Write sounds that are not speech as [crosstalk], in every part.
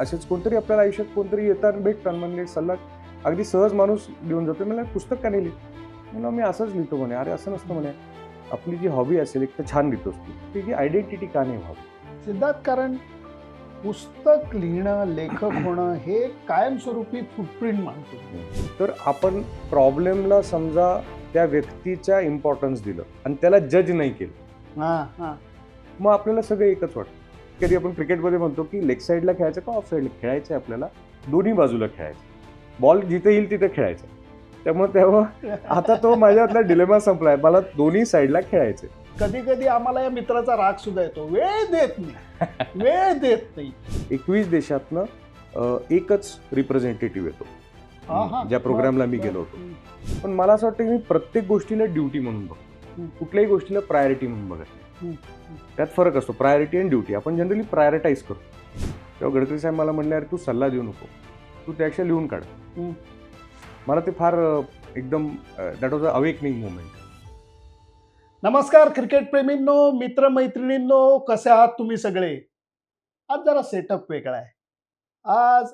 असेच कोणतरी आपल्याला आयुष्यात कोणतरी येतात भेटतात म्हणजे सल्ला अगदी सहज माणूस देऊन जातो मला पुस्तक का नाही लिहित म्हणलं मी असंच लिहितो म्हणे. अरे असं नसतं म्हणे. आपली जी हॉबी असेल एक तर छान लिहितोस तू. त्याची आयडेंटिटी का नाही व्हावी? सिद्धार्थ कारण पुस्तक लिहिणं लेखक होणं हे कायमस्वरूपी फुटप्रिंट मानतो. तर आपण प्रॉब्लेमला समजा त्या व्यक्तीच्या इम्पॉर्टन्स दिलं आणि त्याला जज नाही केलं. हा हा. मग आपल्याला सगळं एकच वाटतं. कधी आपण क्रिकेटमध्ये म्हणतो की लेग साईडला खेळायचं का ऑफ साईडला खेळायचं आहे आपल्याला. दोन्ही बाजूला खेळायचं. बॉल जिथे येईल तिथे खेळायचं. त्यामुळे तेव्हा [laughs] आता तो माझ्यातला डिलेमा संपलाय. मला दोन्ही साईडला खेळायचं कधी कधी आम्हाला या मित्राचा राग सुद्धा येतो. वेळ देत नाही. [laughs] वेळ देत नाही. एकवीस देशातनं एकच रिप्रेझेंटेटिव्ह येतो. ज्या प्रोग्रामला मी गेलो होतो. पण मला असं वाटतं की मी प्रत्येक गोष्टीला ड्युटी म्हणून बघतो. कुठल्याही गोष्टीला प्रायोरिटी म्हणून बघत नाही. त्यात फरक असतो. प्रायोरिटी आणि ड्युटी आपण जनरली प्रायोरिटाईज करतो. तेव्हा गडकरी साहेब मला म्हणले अरे तू सल्ला देऊ नको. तू त्यापेक्षा लिहून काढ. मला ते फार एकदम that was a awakening movement नमस्कार क्रिकेट प्रेमींनो मित्रमैत्रिणींनो कसे आहात तुम्ही सगळे? आज जरा सेटअप वेगळा आहे. आज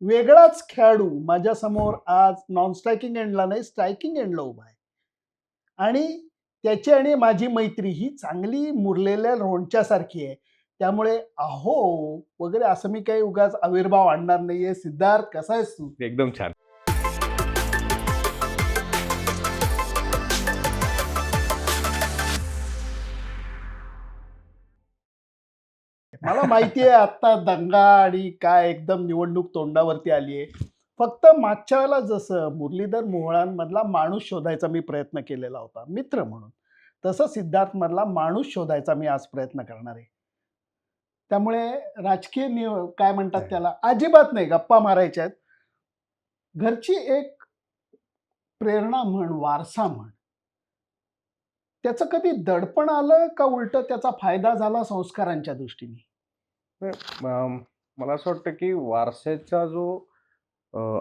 वेगळाच खेळाडू माझ्यासमोर आज नॉन स्ट्रायकिंग एंडला नाही स्ट्रायकिंग एंडला उभा आहे. आणि त्याची आणि माझी मैत्री ही चांगली मुरलेल्या लोणच्यासारखी आहे. त्यामुळे अहो वगैरे असं मी काही उगाच आविर्भाव आणणार नाहीये. सिद्धार्थ कसा आहेस तू? एकदम छान. मला माहिती आहे आता दंगा आणि काय एकदम निवडणूक तोंडावरती आली आहे फक्त मागच्या वेळेला जसं मुरलीधर मोहळांमधला माणूस शोधायचा मी प्रयत्न केलेला होता मित्र म्हणून तसं सिद्धार्थ मधला माणूस शोधायचा मी आज प्रयत्न करणार आहे. त्यामुळे राजकीय निव काय म्हणतात त्याला अजिबात नाही गप्पा मारायच्या आहेत. घरची एक प्रेरणा म्हण वारसा म्हण त्याचं कधी दडपण आलं का उलट त्याचा फायदा झाला संस्कारांच्या दृष्टीने? मला असं वाटतं की वारशाचा जो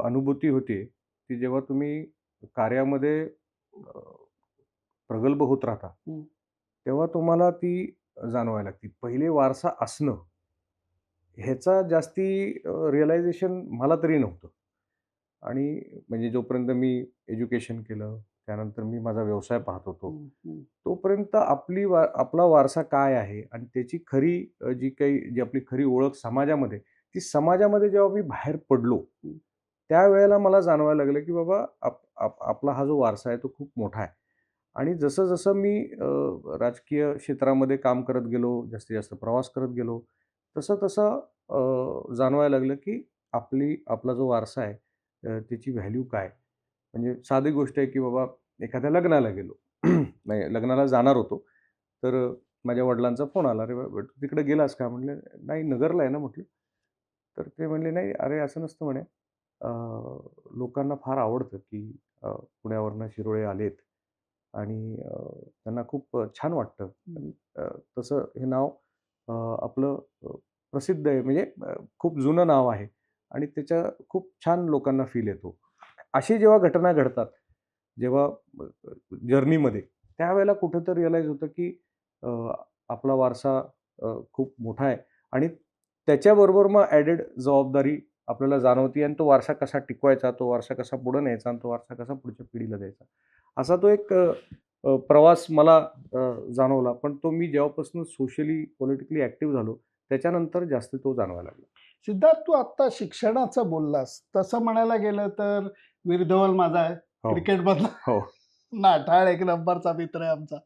अनुभूती होती ती जेव्हा तुम्ही कार्यामध्ये प्रगल्भ होत राहता. तेव्हा तुम्हाला ती जाणवायला लागते पहिले वारसा असणं ह्याचा जास्ती रिअलायझेशन मला तरी नव्हतं आणि म्हणजे जोपर्यंत मी एज्युकेशन केलं त्यानंतर मी माझा व्यवसाय पाहत होतो. तोपर्यंत आपली वा आपला वारसा काय आहे आणि त्याची खरी जी काही जी आपली खरी ओळख समाजामध्ये ती समाजामध्ये जेव्हा मी बाहेर पडलो. त्यावेळेला मला जाणवायला लागलं की बाबा आप, आप, आपला हा जो वारसा आहे तो खूप मोठा आहे. आणि जसं जसं मी राजकीय क्षेत्रामध्ये काम करत गेलो जास्तीत जास्त प्रवास करत गेलो तसं तसं जाणवायला लागलं की आपली आपला जो वारसा आहे त्याची व्हॅल्यू काय? म्हणजे साधी गोष्ट आहे की बाबा एखाद्या लग्नाला गेलो. [clears throat] नाही लग्नाला जाणार होतो. तर माझ्या वडिलांचा फोन आला अरे बा- तिकडे गेलास का? म्हणले नाही नगरला आहे ना म्हटलं. तर ते म्हणले नाही अरे असं नसतं म्हणे. लोकांना फार आवडतं की पुण्यावरनं शिरोळे आलेत आणि त्यांना खूप छान वाटतं. तसं हे नाव आपलं प्रसिद्ध आहे. म्हणजे खूप जुनं नाव आहे आणि त्याच्या खूप छान लोकांना फील येतो. अशी जेव्हा घटना घडतात जेव्हा जर्नीमध्ये त्यावेळेला कुठंतरी रिअलाईज होतं की आपला वारसा खूप मोठा आहे आणि त्याच्याबरोबर मग ॲडेड जबाबदारी आपल्याला जाणवती आणि तो वारसा कसा टिकवायचा तो वारसा कसा पुढं न्यायचा आणि तो वारसा कसा पुढच्या पिढीला द्यायचा. असा तो एक प्रवास मला जाणवला. पण तो मी जेव्हापासून सोशली पॉलिटिकली ॲक्टिव्ह झालो त्याच्यानंतर जास्त तो जाणवायला लागला. सिद्धार्थ तू आता शिक्षणाचं बोललास. तसं म्हणायला गेलं तर वीरधवल माझा आहे. हो. क्रिकेट मधला. हो. [laughs] नाठाळ एक नंबरचा मित्र आहे आमचा.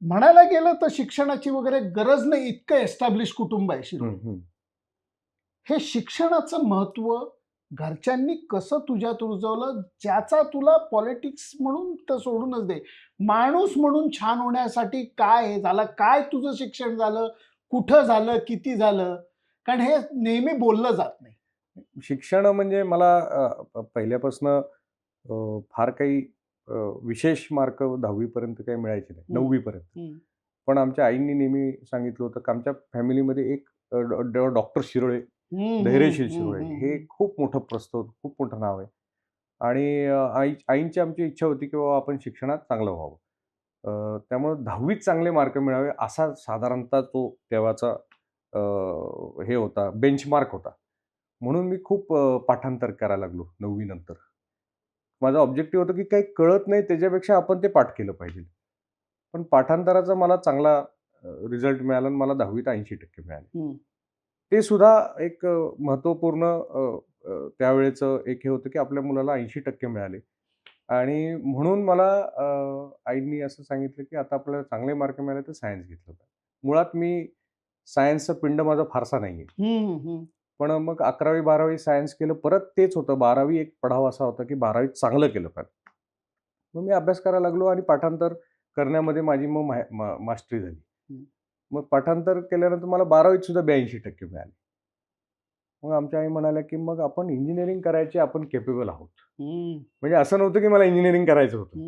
म्हणायला गेलं तर शिक्षणाची वगैरे गरज नाही. इतकं एस्टॅब्लिश कुटुंब आहे हम्म. हे शिक्षणाचं महत्त्व घरच्यांनी कसं तुझ्यात रुजवलं ज्याचा तुला पॉलिटिक्स म्हणून तर सोडूनच दे माणूस म्हणून छान होण्यासाठी काय हे झालं काय तुझं शिक्षण झालं कुठं झालं किती झालं कारण हे नेहमी बोललं जात नाही शिक्षण म्हणजे मला पहिल्यापासनं फार काही विशेष मार्क दहावीपर्यंत काही मिळायचे नाही. नववीपर्यंत. पण आमच्या आईंनी नेहमी सांगितलं होतं की आमच्या फॅमिलीमध्ये एक डॉक्टर शिरोळे धैर्यशील शिरोळे हे. खूप मोठं प्रस्तव खूप मोठं नाव आहे. आणि आई आईंची आमची इच्छा होती की बाबा आपण शिक्षणात चांगलं व्हावं. त्यामुळे दहावीत चांगले मार्क मिळावे असा साधारणतः तो तेव्हाचा हे होता बेंचमार्क होता. म्हणून मी खूप पाठांतर करायला लागलो नववी नंतर माझा ऑब्जेक्टिव्ह होतं की काही कळत नाही त्याच्यापेक्षा आपण ते पाठ केलं पाहिजे. पण पाठांतराचा मला चांगला रिझल्ट मिळाला आणि मला दहावीत ऐंशी टक्के मिळाले. ते सुद्धा एक महत्त्वपूर्ण त्यावेळेचं एक हे होतं की आपल्या मुलाला ऐंशी टक्के मिळाले. आणि म्हणून मला आईंनी असं सांगितलं की आता आपल्याला चांगले मार्क मिळाले तर सायन्स घेतलं मुळात मी सायन्सचा पिंड माझा फारसा नाही आहे. पण मग अकरावी बारावी सायन्स केलं परत तेच होतं. बारावी एक पडाव असा होता की बारावीत चांगलं केलं पाहिजे. मग मी अभ्यास करायला लागलो आणि पाठांतर करण्यामध्ये माझी मग मास्टरी झाली. मग पाठांतर केल्यानंतर मला बारावीत सुद्धा ब्याऐंशी टक्के मिळाले. मग आमच्या आई म्हणाल्या की मग आपण इंजिनिअरिंग करायचे आपण केपेबल आहोत. म्हणजे असं नव्हतं की मला इंजिनिअरिंग करायचं होतं.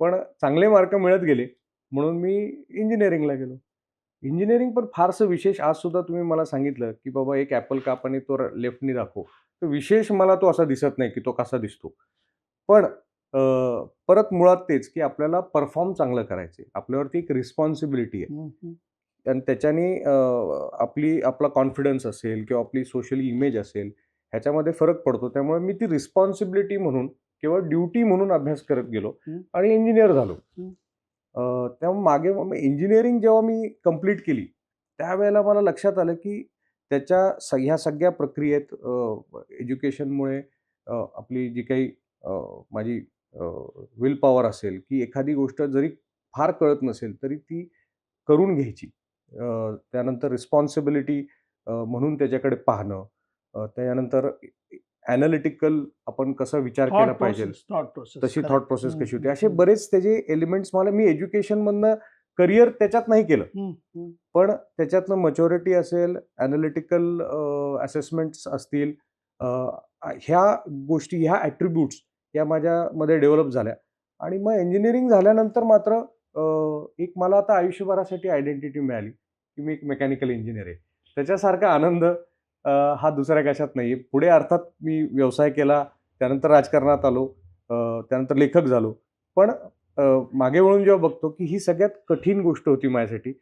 पण चांगले मार्क मिळत गेले म्हणून मी इंजिनिअरिंगला गेलो. इंजिनिअरिंग पण फारसं विशेष आज सुद्धा तुम्ही मला सांगितलं की बाबा एक ॲपल काप आणि तो लेफ्टनी दाखव. तर विशेष मला तो असा दिसत नाही की तो कसा दिसतो. पण परत मुळात तेच की आपल्याला परफॉर्म चांगलं करायचे आपल्यावरती एक रिस्पॉन्सिबिलिटी आहे. आणि त्याच्याने आपली आपला कॉन्फिडन्स असेल किंवा आपली सोशल इमेज असेल ह्याच्यामध्ये फरक पडतो. त्यामुळे मी ती रिस्पॉन्सिबिलिटी म्हणून किंवा ड्युटी म्हणून अभ्यास करत गेलो. आणि इंजिनियर झालो. त्यामुळे मागे इंजिनिअरिंग जेव्हा मी कंप्लीट केली त्यावेळेला मला लक्षात आलं की त्याच्या स ह्या सगळ्या प्रक्रियेत एज्युकेशनमुळे आपली जी काही माझी विल पॉवर असेल की एखादी गोष्ट जरी फार कळत नसेल तरी ती करून घ्यायची. त्यानंतर रिस्पॉन्सिबिलिटी म्हणून त्याच्याकडे पाहणं अ, त्यानंतर ॲनालिटिकल आपण कसा विचार केला पाहिजे. तशी. थॉट प्रोसेस कशी होती असे. बरेच त्याचे एलिमेंट्स मला मी एज्युकेशनमधनं करिअर त्याच्यात नाही केलं. पण त्याच्यातनं मच्युरिटी असेल ॲनालिटिकल असेसमेंट्स असतील ह्या गोष्टी ह्या ॲट्रिब्यूट्स या माझ्यामध्ये डेव्हलप झाल्या आणि मग इंजिनिअरिंग झाल्यानंतर मात्र एक मला आता आयुष्यभरासाठी आयडेंटिटी मिळाली की मी एक मेकॅनिकल इंजिनियर आहे. त्याच्यासारखा आनंद हा दुसऱ्या कशात नाही आहे पुढे अर्थात मी व्यवसाय केला त्यानंतर राजकारणात आलो त्यानंतर लेखक झालो. पण मागे वळून जेव्हा बघतो की ही सगळ्यात कठीण गोष्ट होती माझ्यासाठी.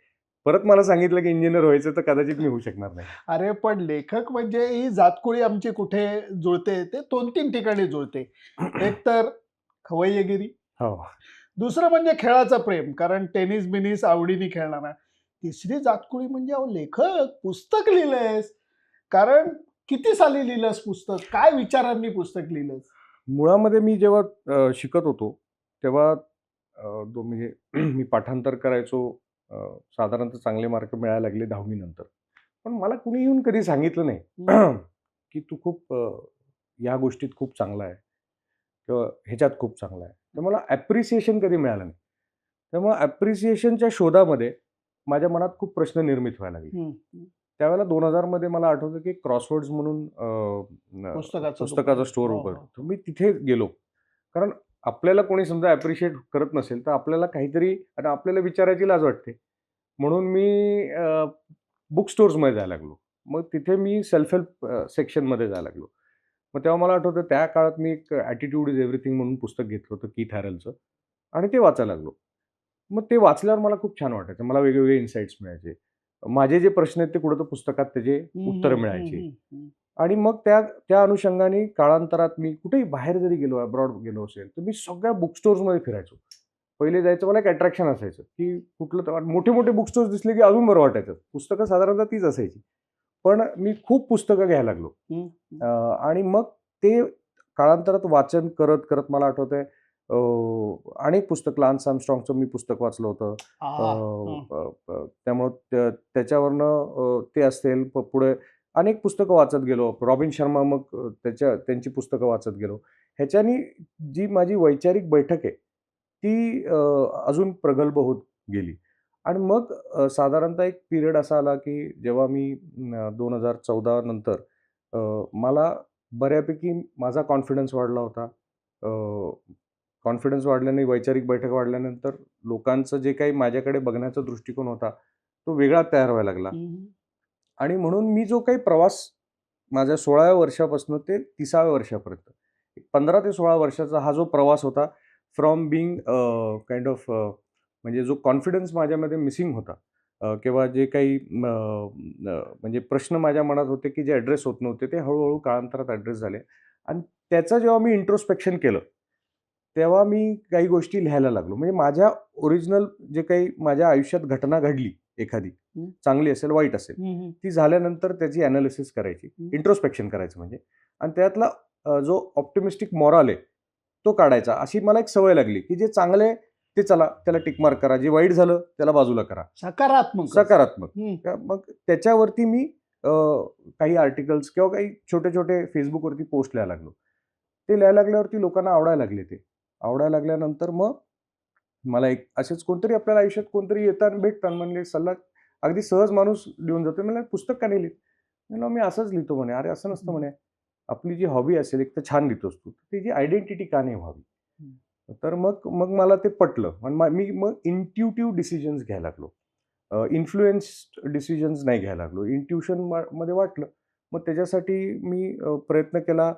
परत मला सांगितलं की इंजिनियर व्हायचं तर कदाचित मी होऊ शकणार नाही. अरे पण लेखक म्हणजे ही जातकुळी आमची कुठे जुळते ते दोन तीन ठिकाणी जुळते. [clears throat] एक तर खवय्यगिरी. हो. दुसरं म्हणजे खेळाचं प्रेम कारण टेनिस बिनिस आवडीने खेळणारा. तिसरी जातकुळी म्हणजे अहो लेखक पुस्तक लिहिलंयस. कारण किती साली लिहिलंस पुस्तक? काय विचारांनी पुस्तक लिहिलंस? मुळामध्ये मी जेव्हा शिकत होतो तेव्हा दो म्हणजे [clears throat] मी पाठांतर करायचो. साधारणतः चांगले मार्क मिळायला लागले दहावीनंतर पण मला कुणी येऊन कधी सांगितलं नाही [clears throat] की तू खूप या गोष्टीत खूप चांगला आहे किंवा ह्याच्यात खूप चांगला आहे. तर मला ॲप्रिसिएशन कधी मिळालं नाही. त्यामुळे ॲप्रिसिएशनच्या शोधामध्ये माझ्या मनात खूप प्रश्न निर्मित व्हायला लागले. त्यावेळेला दोन हजारमध्ये मला आठवतं की क्रॉसवर्ड्स म्हणून पुस्तकाचं. स्टोअर. उघड मी तिथे गेलो. कारण आपल्याला कोणी समजा ॲप्रिशिएट करत नसेल तर आपल्याला काहीतरी आणि आपल्याला विचारायची लाज वाटते. म्हणून मी बुक स्टोर्समध्ये जायला लागलो. मग तिथे मी सेल्फ हेल्प सेक्शनमध्ये जायला लागलो. मग तेव्हा मला आठवतं त्या काळात मी एक ॲटिट्यूड इज एव्हरीथिंग म्हणून पुस्तक घेतलं होतं की हॅरलचं आणि ते वाचायला लागलो. मग ते वाचल्यावर मला खूप छान वाटायचं. मला वेगवेगळे इन्साइट्स मिळायचे. माझे जे प्रश्न आहेत ते कुठं तर पुस्तकात त्याचे उत्तरं मिळायची. आणि मग त्या त्या अनुषंगाने काळांतरात मी कुठेही बाहेर जरी गेलो अब्रॉड गेलो असेल तर मी सगळ्या बुक स्टोर्समध्ये फिरायचो. पहिले जायचं मला एक अट्रॅक्शन असायचं की कुठलं तर मोठे मोठे बुक स्टोर्स दिसले की अजून बरं वाटायचं. पुस्तकं साधारणतः तीच असायची. पण मी खूप पुस्तकं घ्यायला लागलो. आणि मग ते काळांतरात वाचन करत करत मला आठवतंय अनेक पुस्तक लान्स आर्मस्ट्रॉंगचं मी पुस्तक वाचलं होतं. त्यामुळं त्या- त्याच्यावरनं ते असेल प- पुढे अनेक पुस्तकं वाचत गेलो. रॉबिन शर्मा मग त्याच्या त्यांची पुस्तकं वाचत गेलो. ह्याच्यानी जी माझी वैचारिक बैठक आहे ती अजून प्रगल्भ होत गेली. आणि मग साधारणतः एक पिरियड असा आला की जेव्हा मी दोन हजार चौदा नंतर मला बऱ्यापैकी माझा कॉन्फिडन्स वाढला होता. कॉन्फिडन्स वाढल्याने वैचारिक बैठक वाढल्यानंतर लोकांचं जे काही माझ्याकडे बघण्याचा दृष्टिकोन होता तो वेगळा तयार व्हायला लागला. आणि म्हणून मी जो काही प्रवास माझ्या सोळाव्या वर्षापासून ते तिसाव्या वर्षापर्यंत पंधरा ते सोळा वर्षाचा हा जो प्रवास होता फ्रॉम बिंग काइंड ऑफ म्हणजे जो कॉन्फिडन्स माझ्यामध्ये मिसिंग होता किंवा जे काही म्हणजे प्रश्न माझ्या मनात होते की जे ॲड्रेस होत नव्हते ते हळूहळू काळांतरात ॲड्रेस झाले आणि त्याचं जेव्हा मी इंट्रोस्पेक्शन केलं तेव्हा मी काही गोष्टी लिहायला लागलो. म्हणजे माझ्या ओरिजिनल जे काही माझ्या आयुष्यात घटना घडली एखादी. चांगली असेल वाईट असेल. ती झाल्यानंतर त्याची ॲनालिसिस करायची. इंट्रोस्पेक्शन करायचं म्हणजे. आणि त्यातला जो ऑप्टिमिस्टिक मॉरल आहे तो काढायचा. अशी मला एक सवय लागली की जे चांगले ते चला त्याला टिकमार्क करा. जे वाईट झालं त्याला बाजूला करा. सकारात्मक सकारात्मक. मग त्याच्यावरती मी काही आर्टिकल्स किंवा काही छोटे छोटे फेसबुकवरती पोस्ट लिहायला लागलो. ते लिहायला लागल्यावरती लोकांना आवडायला लागले ते. आवडायला लागल्यानंतर मग मला एक असेच कोणतरी आपल्याला आयुष्यात कोणतरी येतात भेटतात म्हणजे सल्ला अगदी सहज माणूस लिहून जातो. मला पुस्तक का नाही लिहित म्हणलं मी असंच लिहितो म्हणे. अरे असं नसतं म्हणे. आपली जी हॉबी असेल एक तर छान लिहितोस तू. त्याची आयडेंटिटी का नाही व्हावी? तर मग मग मला ते पटलं. मा- मी मग इंट्युटिव्ह डिसिजन्स घ्यायला लागलो. इन्फ्लुएन्स डिसिजन्स नाही घ्यायला लागलो. इंट्युशनमध्ये वाटलं. मग त्याच्यासाठी मी प्रयत्न केला.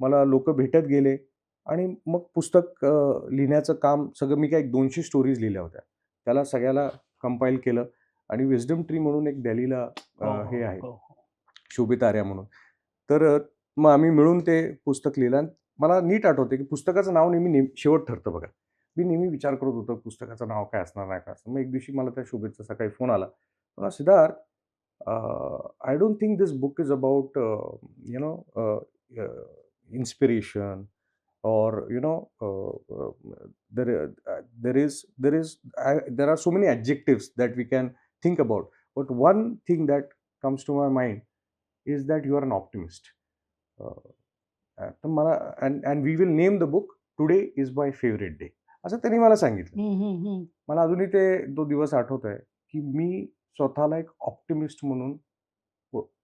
मला लोक भेटत गेले. आणि मग पुस्तक लिहिण्याचं काम सगळं मी काय एक दोनशे स्टोरीज लिहिल्या होत्या. त्याला सगळ्याला कंपाईल केलं आणि विजडम ट्री म्हणून एक दिल्लीला हो, हे हो, आहे. हो. शोभित आर्या म्हणून. तर मग आम्ही मिळून ते पुस्तक लिहिलं आणि मला नीट आठवते की पुस्तकाचं नाव नेहमी नेहमी शेवट ठरतं बघा. मी नेहमी विचार करत होतो पुस्तकाचं नाव काय असणार नाही काय असणार. मग एक दिवशी मला त्या शोभेचा सकाळी फोन आला. मला Siddharth I don't think this book is about you know inspiration or you know uh, uh, there uh, there is there is I, there are so many adjectives that we can think about but one thing that comes to my mind is that you are an optimist uh, uh, तर मला and and we will name the book today is my favorite day असं त्यांनी मला सांगितलं. मला अजूनही ते तो दिवस आठवत आहे की मी स्वतःला एक ऑप्टिमिस्ट म्हणून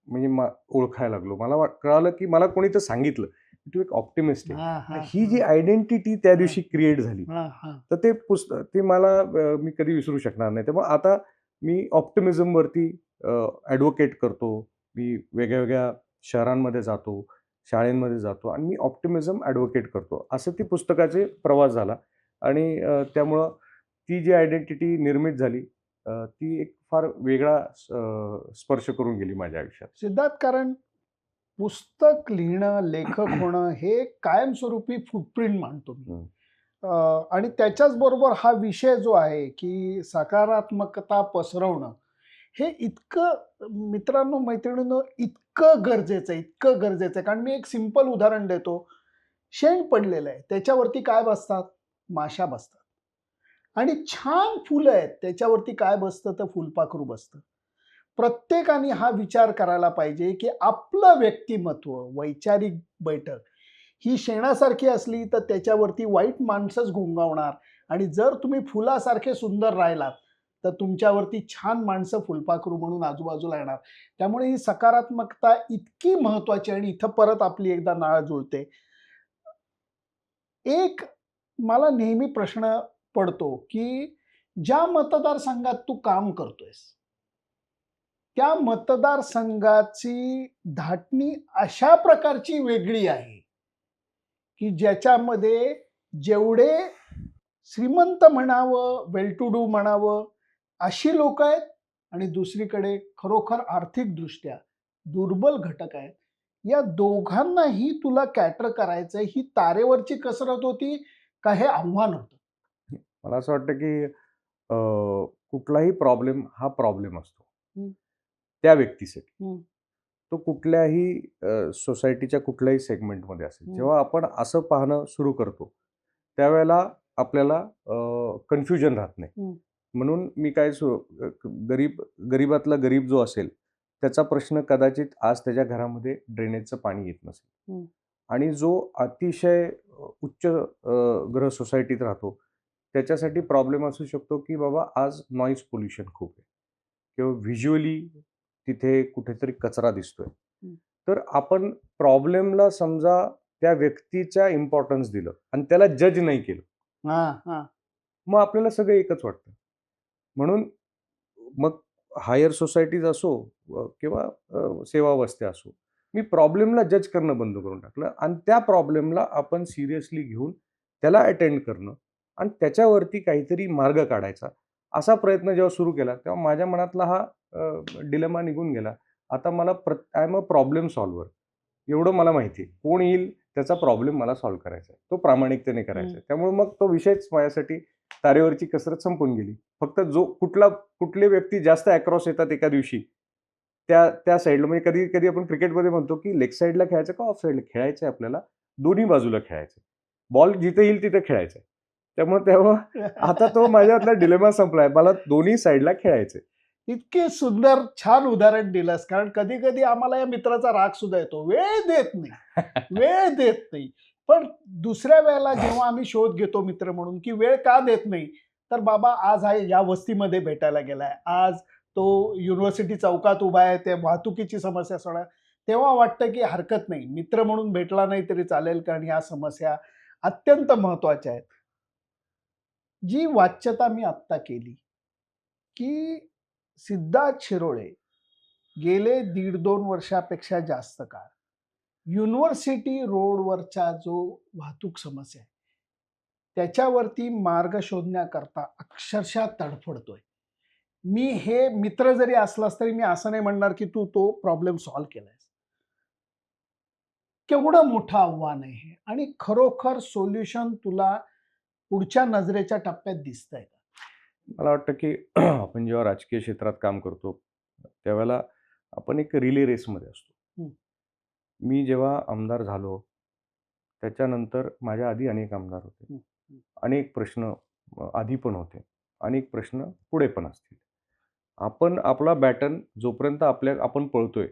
म्हणजे ओळखायला लागलो मला कळालं की मला कोणी तर सांगितलं तू एक ऑप्टिमिस्ट आहे. हा, जी. आयडेंटिटी त्या दिवशी क्रिएट झाली. हा, हा. तर ते पुस्तक ते मला मी कधी विसरू शकणार नाही. त्यामुळे आता मी ऑप्टिमिझमवरती ॲडव्होकेट करतो. मी वेगळ्या वेगळ्या शहरांमध्ये जातो शाळेंमध्ये जातो आणि मी ऑप्टिमिझम ॲडव्होकेट करतो. असं ती पुस्तकाचे प्रवास झाला. आणि त्यामुळं ती जी आयडेंटिटी निर्मित झाली ती एक फार वेगळा स्पर्श करून गेली माझ्या आयुष्यात. सिद्धार्थ कारण पुस्तक लिहिणं लेखक [clears throat] होणं हे कायमस्वरूपी फुटप्रिंट मानतो मी. आणि त्याच्याच बरोबर हा विषय जो आहे की सकारात्मकता पसरवणं हे इतकं मित्रांनो मैत्रिणींनो इतकं गरजेचं आहे इतकं गरजेचं आहे. कारण मी एक सिंपल उदाहरण देतो. शेण पडलेलं आहे. त्याच्यावरती काय बसतात? माशा बसतात. आणि छान फुलं आहेत. त्याच्यावरती काय बसतं? तर फुलपाखरू बसतं. प्रत्येकाने हा विचार करायला पाहिजे की आपलं व्यक्तिमत्व वैचारिक बैठक ही शेणासारखी असली तर त्याच्यावरती वाईट माणसंच घोंगावणार. आणि जर तुम्ही फुलासारखे सुंदर राहिलात तर तुमच्यावरती छान माणसं फुलपाखरू म्हणून आजूबाजूला येणार. त्यामुळे ही सकारात्मकता इतकी महत्वाची आणि इथं परत आपली एकदा नाळ जुळते. एक मला नेहमी प्रश्न पडतो की ज्या मतदारसंघात तू काम करतोयस त्या मतदारसंघाची धाटणी अशा प्रकारची वेगळी आहे की ज्याच्यामध्ये जेवढे श्रीमंत म्हणावं वेल टू डू म्हणावं अशी लोक आहेत आणि दुसरीकडे खरोखर आर्थिकदृष्ट्या दुर्बल घटक आहेत. या दोघांनाही तुला कॅटर करायचं ही तारेवरची कसरत होती का हे आव्हान होतं? मला असं वाटतं की कुठलाही प्रॉब्लेम हा प्रॉब्लेम असतो. त्या व्यक्तीसाठी. तो कुठल्याही सोसायटीच्या कुठल्याही सेगमेंटमध्ये असेल. जेव्हा आपण असं पाहणं सुरू करतो त्यावेळेला आपल्याला कन्फ्युजन राहत नाही. म्हणून मी काय गरीब गरीबातला गरीब जो असेल त्याचा प्रश्न कदाचित आज त्याच्या घरामध्ये ड्रेनेजचं पाणी येत नसेल. आणि जो अतिशय उच्च ग्रह सोसायटीत राहतो त्याच्यासाठी प्रॉब्लेम असू शकतो की बाबा आज नॉईज पोल्युशन खूप आहे किंवा व्हिज्युअली तिथे कुठेतरी कचरा दिसतोय. तर आपण प्रॉब्लेमला समजा त्या व्यक्तीच्या इम्पॉर्टन्स दिलं आणि त्याला जज नाही केलं. हा हा. मग आपल्याला सगळं एकच वाटतं. म्हणून मग हायर सोसायटीज असो किंवा सेवावस्था असो मी प्रॉब्लेमला जज करणं बंद करून टाकलं आणि त्या प्रॉब्लेमला आपण सिरियसली घेऊन त्याला अटेंड करणं आणि त्याच्यावरती काहीतरी मार्ग काढायचा. असा प्रयत्न जेव्हा सुरू केला तेव्हा माझ्या मनातला हा डिलेमा निघून गेला. आता मला प्र I am a problem solver एवढं मला माहिती. आहे कोण येईल त्याचा प्रॉब्लेम मला सॉल्व्ह करायचा आहे. तो प्रामाणिकतेने करायचा आहे. त्यामुळे मग तो विषयच माझ्यासाठी तारेवरची कसरत संपून गेली. फक्त जो कुठला कुठले व्यक्ती जास्त अक्रॉस येतात एका दिवशी त्या त्या साईडला म्हणजे कधी कधी आपण क्रिकेटमध्ये म्हणतो की लेग साईडला खेळायचं का ऑफ साईडला खेळायचं आहे आपल्याला. दोन्ही बाजूला खेळायचं बॉल जिथे येईल तिथे खेळायचं आहे. त्यामुळे तेव्हा [laughs] आता तो माझ्यातला डिलेमा संपलाय. मला दोन्ही साईडला खेळायचं इतके सुंदर छान उदाहरण दिलंस. कारण कधी कधी आम्हाला या मित्राचा राग सुद्धा येतो. वेळ देत नाही. [laughs] वेळ देत नाही. पण दुसऱ्या वेळेला जेव्हा आम्ही शोध घेतो मित्र म्हणून की वेळ का देत नाही तर बाबा आज हा या वस्तीमध्ये भेटायला गेलाय. आज तो युनिव्हर्सिटी चौकात उभा आहे. ते वाहतुकीची समस्या सोडा. तेव्हा वाटतं की हरकत नाही. मित्र म्हणून भेटला नाही तरी चालेल कारण ह्या समस्या अत्यंत महत्त्वाच्या आहेत. जी वाच्यता मी आत्ता केली की सिद्धार्थ शिरोळे गेले दीड दोन वर्षापेक्षा जास्त काळ. युनिव्हर्सिटी रोडवरचा जो वाहतूक समस्या आहे त्याच्यावरती मार्ग शोधण्याकरता अक्षरशः तडफडतोय. मी हे मित्र जरी असलास तरी मी असं नाही म्हणणार की तू तो प्रॉब्लेम सॉल्व्ह केलायस. केवढं मोठं आव्हान आहे आणि खरोखर सोल्युशन तुला पुढच्या नजरेच्या टप्प्यात दिसतंय का? मला वाटतं की [clears throat] आपण जेव्हा राजकीय क्षेत्रात काम करतो त्यावेळेला आपण एक रिले रेसमध्ये असतो. मी जेव्हा आमदार झालो त्याच्यानंतर माझ्या आधी अनेक आमदार होते. अनेक प्रश्न आधी पण होते. अनेक प्रश्न पुढे पण असतील. आपण आपला बॅटन जोपर्यंत आपल्या आपण पळतोय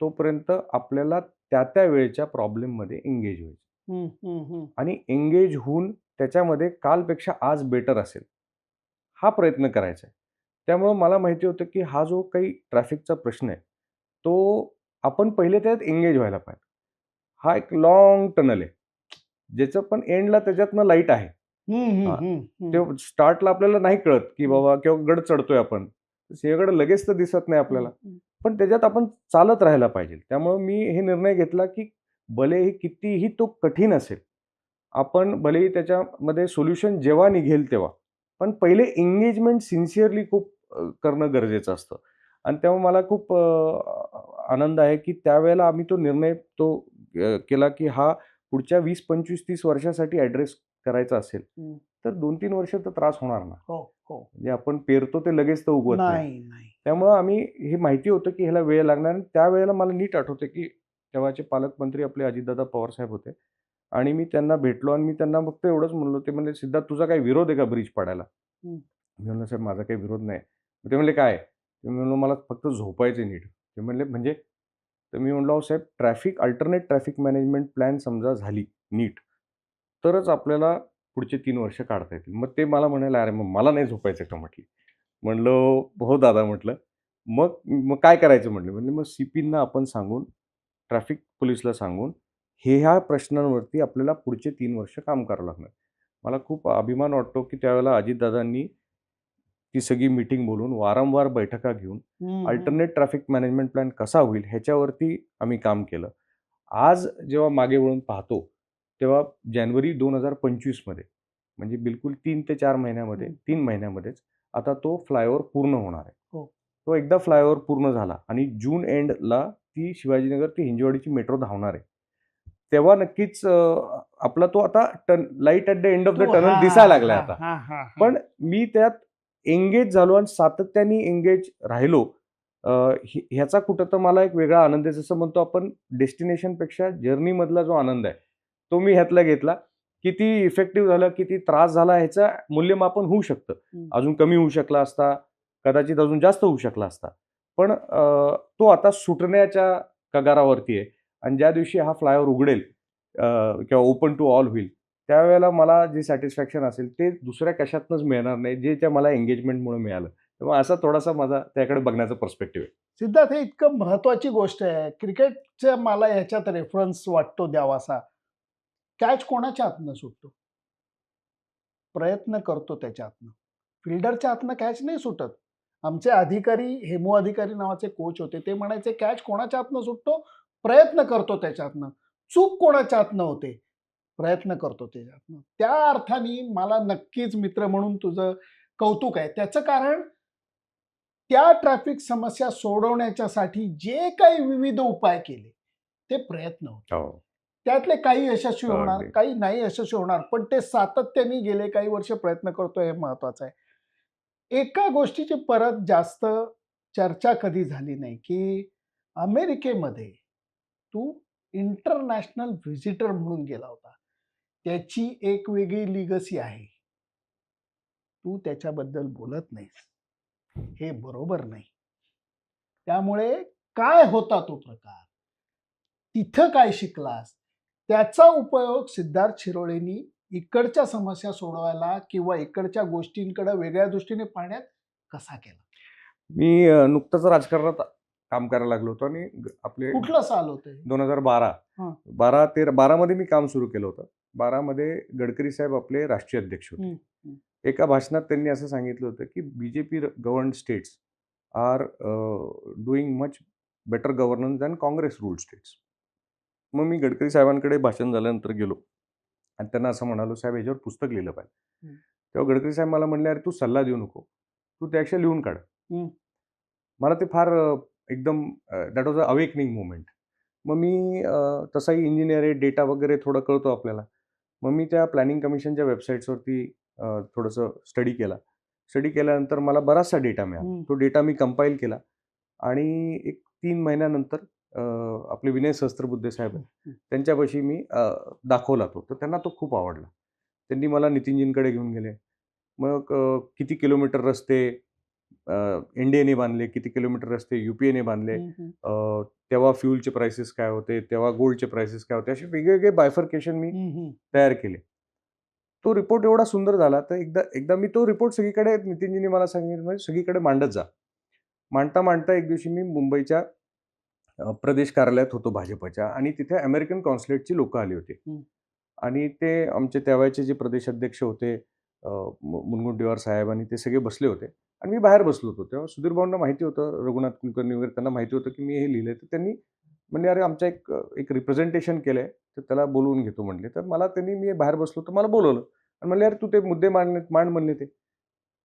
तोपर्यंत आपल्याला त्या त्या वेळेच्या प्रॉब्लेममध्ये एंगेज व्हायचं. हम्म, हम्म, हम्म. आणि एंगेज होऊन त्याच्यामध्ये कालपेक्षा आज बेटर असेल. हा प्रयत्न करायचा आहे. त्यामुळं मला माहिती होतं की हा जो काही ट्रॅफिकचा प्रश्न आहे तो आपण पहिले त्यात एंगेज व्हायला पाहिजे. हा एक लॉंग टनल आहे. ज्याचं पण एंडला त्याच्यातनं लाइट आहे. हम्म, हम्म, हा. हम्म, हम्म. ते स्टार्टला आपल्याला नाही कळत की बाबा किंवा गड चढतोय आपण. सिंहगड लगेच तर दिसत नाही आपल्याला. हम्म, पण त्याच्यात आपण चालत राहायला पाहिजे. त्यामुळं मी हे निर्णय घेतला की भलेही कितीही तो कठीण असेल आपण भलेही त्याच्यामध्ये सोल्युशन जेव्हा निघेल तेव्हा पण पहिले एंगेजमेंट सिन्सिअरली खूप करणं गरजेचं असतं. आणि तेव्हा मला खूप आनंद आहे की त्यावेळेला आम्ही तो निर्णय तो केला की हा पुढच्या वीस पंचवीस तीस वर्षासाठी ॲड्रेस करायचा असेल. तर दोन तीन वर्ष तर त्रास होणार ना. हो हो. म्हणजे आपण पेरतो ते लगेच तर उगवत नाही. त्यामुळं आम्ही हे माहिती होतं की ह्याला वेळ लागणार आणि त्यावेळेला मला नीट आठवते की तेव्हाचे पालकमंत्री आपले अजितदादा पवारसाहेब होते. आणि मी त्यांना भेटलो आणि मी त्यांना फक्त एवढंच म्हणलो ते म्हणले सिद्धार्थ तुझा काही विरोध आहे का ब्रिज पाडायला. मी म्हणलं साहेब माझा काही विरोध नाही. ते म्हणले काय? ते म्हणलो मला फक्त झोपायचे नीट. ते म्हणले म्हणजे? तर मी म्हणलो "अहो साहेब traffic alternate traffic management plan समजा झाली नीट तरच आपल्याला पुढचे तीन वर्ष काढता येतील. मग ते मला म्हणाले अरे मग मला नाही झोपायचं का? म्हटलं. म्हणलं हो दादा म्हटलं. मग मग काय करायचं? म्हटलं म्हणजे मग सी पींना आपण सांगून ट्रॅफिक पोलिसला सांगून हे ह्या प्रश्नांवरती आपल्याला पुढचे तीन वर्ष काम करावं लागणार मला खूप अभिमान वाटतो की त्यावेळेला अजितदादांनी ती सगळी मीटिंग बोलून वारंवार बैठका घेऊन. अल्टरनेट ट्रॅफिक मॅनेजमेंट प्लॅन कसा होईल ह्याच्यावरती आम्ही काम केलं आज जेव्हा मागे वळून पाहतो तेव्हा जानेवारी दोन हजार पंचवीसमध्ये म्हणजे बिलकुल तीन ते चार महिन्यामध्ये. तीन महिन्यामध्येच आता तो फ्लायओव्हर पूर्ण होणार आहे हो. तो एकदा फ्लायओव्हर पूर्ण झाला आणि जून एंडला ती शिवाजीनगर ते हिंजवाडीची मेट्रो धावणार आहे. तेव्हा नक्कीच आपला तो आता ton light at the end of the tunnel दिसायला लागलाय हा, आता. पण मी त्यात एंगेज झालो आणि सातत्याने एंगेज राहिलो ह्याचा कुठं तर मला एक वेगळा आनंद आहे. जसं म्हणतो आपण डेस्टिनेशनपेक्षा जर्नीमधला जो आनंद आहे तो मी ह्यातला घेतला. किती इफेक्टिव्ह झालं किती त्रास झाला ह्याचं मूल्यमापन होऊ शकतं. अजून कमी होऊ शकला असता कदाचित अजून जास्त होऊ शकला असता. पण तो आता सुटण्याच्या कगारावरती आहे. आणि ज्या दिवशी हा फ्लायओव्हर उघडेल किंवा ओपन टू ऑल होईल त्यावेळेला मला जे सॅटिस्फॅक्शन असेल ते दुसऱ्या कशातनंच मिळणार नाही जे त्या मला एंगेजमेंटमुळे मिळालं. तेव्हा असा थोडासा माझा त्याकडे बघण्याचा पर्स्पेक्टिव्ह आहे. सिद्धार्थ हे इतकं महत्वाची गोष्ट आहे. क्रिकेटच्या मला ह्याच्यात रेफरन्स वाटतो द्यावासा. कॅच कोणाच्या हातनं सुटतो? प्रयत्न करतो त्याच्या हातनं. फिल्डरच्या हातनं कॅच नाही सुटत. आमचे अधिकारी हेमू अधिकारी नावाचे कोच होते. ते म्हणायचे कॅच कोणाच्या हातनं सुटतो? प्रयत्न करतो त्याच्या हातनं चूक कोणाच्या हातनं होते? प्रयत्न करतो त्याच्या हातनं त्या अर्थाने मला नक्कीच मित्र म्हणून तुझं कौतुक आहे. त्याचं कारण त्या ट्रॅफिक समस्या सोडवण्याच्यासाठी जे काही विविध उपाय केले ते प्रयत्न होते. हो. त्यातले काही यशस्वी होणार. काही नाही यशस्वी होणार पण ते सातत्याने गेले काही वर्ष प्रयत्न करतोय हे महत्वाचं आहे. एका गोष्टीची परत जास्त चर्चा कधी झाली नाही की अमेरिकेमध्ये तू इंटरनॅशनल व्हिजिटर म्हणून गेला होता. त्याची एक वेगळी लिगसी आहे. तू त्याच्याबद्दल बोलत नाहीस. हे बरोबर नाही. त्यामुळे काय होता तो प्रकार? तिथं काय शिकलास? त्याचा उपयोग सिद्धार्थ शिरोळेनी इकडच्या समस्या सोडवायला किंवा इकडच्या गोष्टींकडे वेगळ्या दृष्टीने पाहण्यात कसा केला? मी नुकतंच राजकारणात काम करायला लागलो होतो आणि आपले कुठलं साल होते दोन हजार बारा. बारा तेरा बारामध्ये मी काम सुरू केलं होतं. बारामध्ये गडकरी साहेब आपले राष्ट्रीय अध्यक्ष होते. एका भाषणात त्यांनी असं सांगितलं होतं की BJP govern states are doing much better governance than Congress rule states मग मी गडकरी साहेबांकडे भाषण झाल्यानंतर गेलो. आणि त्यांना असं म्हणालो साहेब याच्यावर पुस्तक लिहिलं पाहिजे. तेव्हा गडकरी साहेब मला म्हणले अरे तू सल्ला देऊ नको. तू त्यापेक्षा लिहून काढ. मला ते फार एकदम that was a awakening movement मग मी तसाही इंजिनियर आहे डेटा वगैरे थोडं कळतो आपल्याला. मग मी त्या प्लॅनिंग कमिशनच्या वेबसाईट्सवरती थोडंसं स्टडी केला. स्टडी केल्यानंतर मला बराचसा डेटा मिळाला. तो डेटा मी कंपाईल केला. आणि एक तीन महिन्यानंतर आपले विनय सहस्त्रबुद्धे साहेब आहेत. त्यांच्यापाशी मी दाखवला तो. तर त्यांना तो खूप आवडला. त्यांनी मला नितीनजींकडे घेऊन गेले. मग किती किलोमीटर रस्ते एन डी एने बांधले किती किलोमीटर रस्ते यू पी एने बांधले. तेव्हा फ्यूलचे प्राइसेस काय होते? तेव्हा गोल्डचे प्राइसेस काय होते? असे वेगवेगळे बायफर्केशन मी. तयार केले. तो रिपोर्ट एवढा सुंदर झाला तर एकदा एकदा मी तो रिपोर्ट सगळीकडे नितीनजींनी मला सांगितलं सगळीकडे मांडत जा. मांडता मांडता एक दिवशी मी मुंबईच्या प्रदेश कार्यालयात होतो भाजपच्या आणि तिथे अमेरिकन कॉन्सुलेटची लोक आली होती. आणि ते आमचे त्यावेळचे जे प्रदेश अध्यक्ष होते मुनगंटीवार साहेब आणि ते सगळे बसले होते. आणि मी बाहेर बसलो होतो. तेव्हा सुधीर भाऊंना माहिती होतं रघुनाथ कुलकर्णी वगैरे त्यांना माहिती होतं की मी हे लिहिलंय. तर त्यांनी म्हणले अरे आमच्या एक एक रिप्रेझेंटेशन केलंय. तर त्याला बोलवून घेतो म्हणले. तर मला त्यांनी मी बाहेर बसलो. तर मला बोलवलं. आणि म्हणले अरे तू ते मुद्दे मांड मांड म्हणले ते.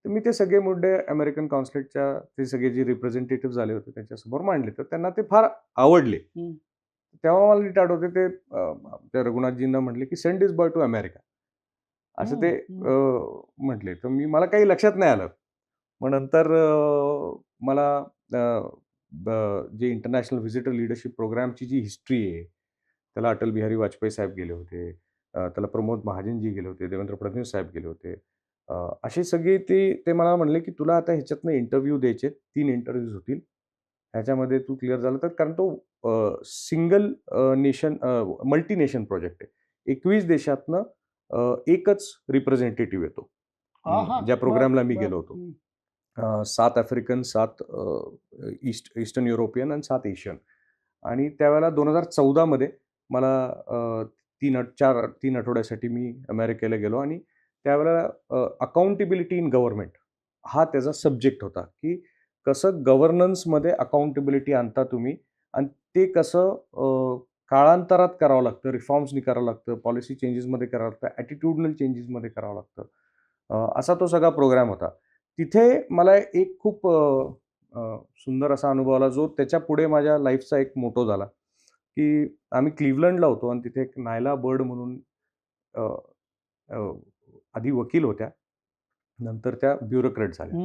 तर मी ते सगळे मुद्दे अमेरिकन कॉन्सुलेटच्या ते सगळे जे रिप्रेझेंटेटिव्ह झाले होते त्यांच्यासमोर मांडले. तर त्यांना ते फार आवडले. तेव्हा मला नीट आठवते ते त्या रघुनाथजींना म्हटले की send his boy to America असं ते हम्म, अं, म्हटले. तर मी मला काही लक्षात नाही आलं. मग नंतर मला जे इंटरनॅशनल व्हिजिटर लिडरशिप प्रोग्रामची जी हिस्ट्री आहे त्याला अटल बिहारी वाजपेयी साहेब गेले होते. त्याला प्रमोद महाजनजी गेले होते देवेंद्र फडणवीस साहेब गेले होते. अं, असे सगळे ते ते मला म्हणले की तुला आता ह्याच्यातनं इंटरव्ह्यू द्यायचे तीन इंटरव्ह्यूज होतील. ह्याच्यामध्ये तू क्लिअर झालं तर कारण तो single nation multi nation project आहे. एकवीस देशातनं एकच रिप्रेझेंटेटिव्ह येतो. ज्या प्रोग्रामला मी गेलो. होतो. सात आफ्रिकन सात ईस्ट ईस्टर्न युरोपियन आणि सात एशियन आणि त्यावेळेला दोन हजार चौदामध्ये मला तीन चार तीन आठवड्यासाठी मी अमेरिकेला गेलो आणि त्यावेळेला अकाउंटेबिलिटी इन गव्हर्नमेंट हा त्याचा सब्जेक्ट होता की कसं गव्हर्नन्समध्ये अकाउंटेबिलिटी आणता तुम्ही आणि ते कसं काळांतरात करावं लागतं रिफॉर्म्सनी करावं लागतं पॉलिसी चेंजेसमध्ये करावं लागतं ॲटिट्यूडनल चेंजेसमध्ये करावं लागतं. असा तो सगळा प्रोग्राम होता. तिथे मला एक खूप सुंदर असा अनुभव आला जो त्याच्या पुढे माझ्या लाईफचा एक मोटो झाला की आम्ही क्लिव्हलंडला होतो आणि तिथे एक नायला बर्ड म्हणून आधी वकील होत्या. नंतर त्या ब्युरोक्रेट झाल्या.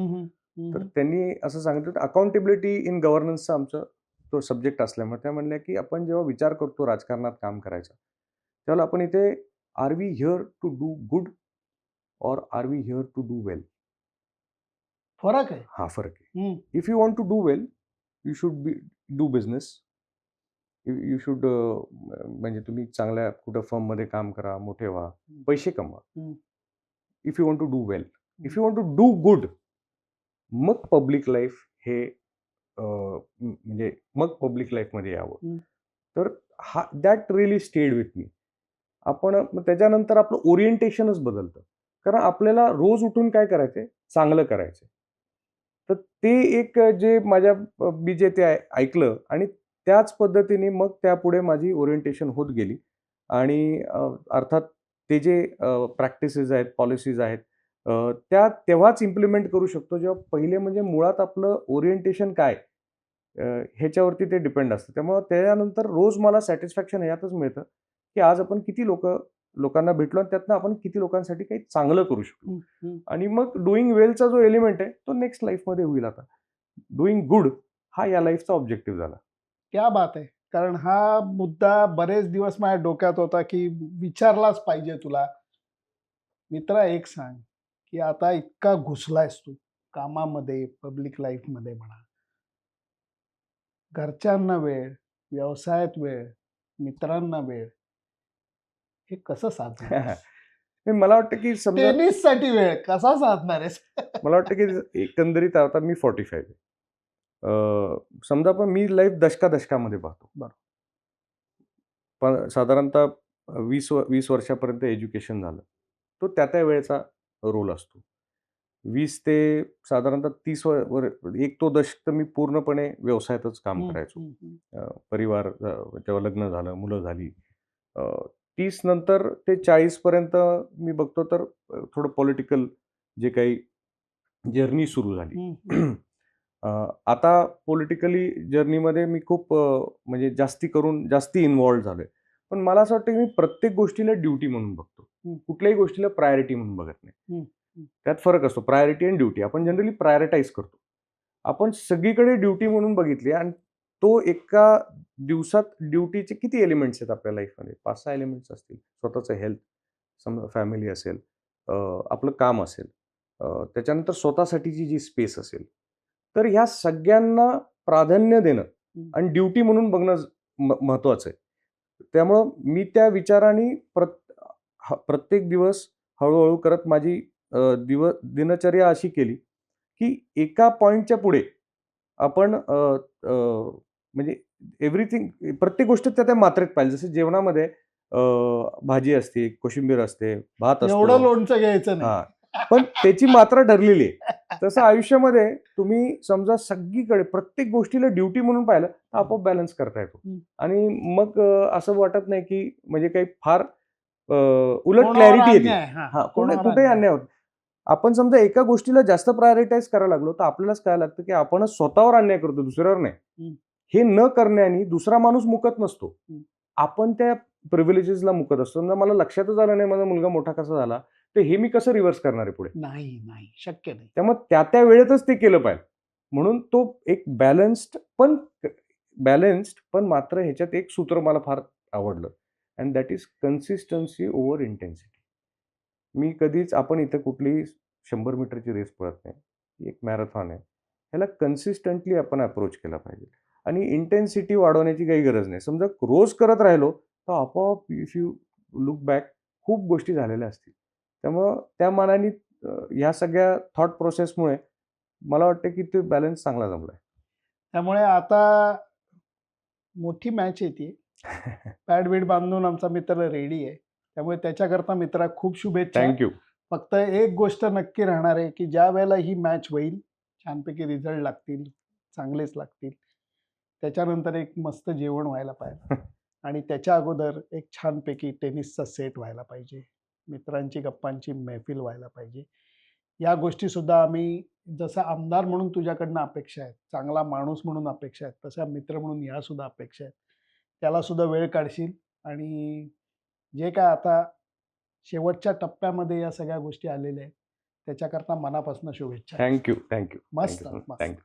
तर त्यांनी असं सांगितलं अकाउंटेबिलिटी इन गव्हर्नन्सचा आमचं तो सब्जेक्ट असल्यामुळे त्या म्हणल्या की आपण जेव्हा विचार करतो राजकारणात काम करायचा त्यावेळेला आपण इथे are we here to do good or are we here to do well फरक आहे. हा फरक आहे. If you want to do well you should be do business you should म्हणजे तुम्ही चांगल्या कुठं फर्ममध्ये काम करा मोठे व्हा पैसे कमवा. If you want to do well if you want to do good मग पब्लिक लाईफ हे म्हणजे मग पब्लिक लाईफमध्ये यावं. तर हा that really stayed with me आपण त्याच्यानंतर आपलं ओरिएंटेशनच बदलतं. कारण आपल्याला रोज उठून काय करायचंय? चांगलं करायचं तर ते एक जे माझ्या मी जे ते ऐकलं आणि त्याच पद्धतीने मग त्यापुढे माझी ओरिएंटेशन होत गेली. आणि अर्थात ते जे प्रॅक्टिसेस आहेत पॉलिसीज आहेत त्या तेव्हाच इम्प्लिमेंट करू शकतो जेव्हा पहिले म्हणजे मुळात आपलं ओरिएंटेशन काय ह्याच्यावरती ते डिपेंड असतं. त्यामुळं त्याच्यानंतर रोज मला सॅटिस्फॅक्शन ह्यातच मिळतं की आज आपण किती लोक लोकांना भेटलो आणि त्यातनं आपण किती लोकांसाठी काही चांगलं करू शकतो. आणि मग डुईंग वेलचा जो एलिमेंट आहे तो नेक्स्ट लाईफमध्ये होईल आता. डुईंग गुड हा या लाईफचा ऑब्जेक्टिव्ह झाला. क्या बात आहे. कारण हा मुद्दा बरेच दिवस माझ्या डोक्यात होता की विचारलाच पाहिजे तुला. मित्रा एक सांग की आता इतका घुसलायस तू कामामध्ये पब्लिक लाईफमध्ये म्हणा. घरच्यांना वेळ व्यवसायात वेळ मित्रांना वेळ हे कसं साधणार [laughs] मला वाटतं की समजा टेनिससाठी वेळ कसा साधणार आहेस मला वाटतं की एकंदरीत आता मी फॉर्टी फाईव्ह आहे. समजा पण मी लाईफ दशका दशकामध्ये पाहतो. बरं. पण साधारणतः वीस वीस वर्षापर्यंत एज्युकेशन झालं. तो त्या त्या वेळेचा रोल असतो. वीस ते साधारणतः तीस वर एक तो दशक तर मी पूर्णपणे व्यवसायातच काम करायचो. परिवार जेव्हा लग्न झालं मुलं झाली तीस नंतर ते चाळीसपर्यंत मी बघतो तर थोडं पॉलिटिकल जे काही जर्नी सुरू झाली. [clears throat] आता पॉलिटिकली जर्नीमध्ये मी खूप म्हणजे जास्ती करून जास्ती इन्वॉल्ड झालो आहे पण मला असं वाटतं की मी प्रत्येक गोष्टीला ड्युटी म्हणून बघतो. कुठल्याही गोष्टीला प्रायोरिटी म्हणून बघत नाही. त्यात फरक असतो. प्रायोरिटी आणि ड्युटी आपण जनरली प्रायोरिटाईज करतो. आपण सगळीकडे ड्युटी म्हणून बघितली आणि तो एका दिवसात ड्युटीचे किती एलिमेंट्स आहेत आपल्या लाईफमध्ये पाच सहा एलिमेंट्स असतील. स्वतःचं हेल्थ समजा फॅमिली असेल आपलं काम असेल त्याच्यानंतर स्वतःसाठीची जी स्पेस असेल तर ह्या सगळ्यांना प्राधान्य देणं. आणि ड्युटी म्हणून बघणं ज- म- महत्त्वाचं आहे. त्यामुळं मी त्या विचाराने प्रत प्रत्येक दिवस हळूहळू करत माझी अ, दिव दिनचर्या अशी केली की एका पॉईंटच्या पुढे आपण म्हणजे एव्हरीथिंग प्रत्येक गोष्ट त्या त्या मात्रेत पाहिजे. जसं जेवणामध्ये अ, भाजी असते कोशिंबीर असते भात एवढं असतो लोणचं घ्यायचं नाही. पण त्याची मात्रा ठरलेली आहे. तसं आयुष्यामध्ये तुम्ही समजा सगळीकडे प्रत्येक गोष्टीला ड्युटी म्हणून पाहिलं तर आपोआप बॅलन्स करता येतो. आणि मग असं वाटत नाही की म्हणजे काही फार उलट क्लॅरिटी येते. हा, कुठेही अन्याय. होत आपण समजा एका गोष्टीला जास्त प्रायोरिटाईज करायला लागलो तर आपल्यालाच काय लागतं की आपणच स्वतःवर अन्याय करतो दुसऱ्यावर नाही. हे न करण्याने दुसरा माणूस मुकत नसतो. आपण त्या प्रिव्हिलेजेसला मुकत असतो. समजा मला लक्षातच आलं नाही माझा मुलगा मोठा कसा झाला? तर हे मी कसं रिव्हर्स करणार आहे पुढे? नाही नाही शक्य नाही. त्यामुळे त्या त्या वेळेतच ते केलं पाहिजे. म्हणून तो एक बॅलन्स्ड पण बॅलन्स्ड पण मात्र ह्याच्यात एक सूत्र मला फार आवडलं. And that is consistency over intensity मी कधीच आपण इथं कुठली शंभर मीटरची रेस पळत नाही. एक मॅरेथॉन आहे. ह्याला कन्सिस्टंटली आपण अप्रोच केला पाहिजे. आणि इंटेन्सिटी वाढवण्याची काही गरज नाही. समजा रोज करत राहिलो तर आपोआप इफ यू लुक बॅक खूप गोष्टी झालेल्या असतील. त्यामुळं त्या मानाने ह्या सगळ्या थॉट प्रोसेसमुळे मला वाटतं की ते बॅलन्स चांगला जमला त्यामुळे आता मोठी मॅच येते पॅड बीड बांधून आमचा मित्र रेडी आहे. त्यामुळे त्याच्याकरता मित्रा खूप शुभेच्छा. थँक्यू फक्त एक गोष्ट नक्की राहणार आहे की ज्या वेळेला ही मॅच होईल छानपैकी रिझल्ट लागतील चांगलेच लागतील. त्याच्यानंतर एक मस्त जेवण व्हायला पाहिजे. [laughs] आणि त्याच्या अगोदर एक छानपैकी टेनिसचा सेट व्हायला पाहिजे. मित्रांची गप्पांची मैफिल व्हायला पाहिजे. या गोष्टीसुद्धा आम्ही जसं आमदार म्हणून तुझ्याकडनं अपेक्षा आहेत चांगला माणूस म्हणून अपेक्षा आहेत तशा मित्र म्हणून यासुद्धा अपेक्षा आहेत. त्यालासुद्धा वेळ काढशील आणि जे काय आता शेवटच्या टप्प्यामध्ये या सगळ्या गोष्टी आलेल्या आहेत त्याच्याकरता मनापासून शुभेच्छा थँक्यू थँक्यू मस्त, मस्त. थँक्यू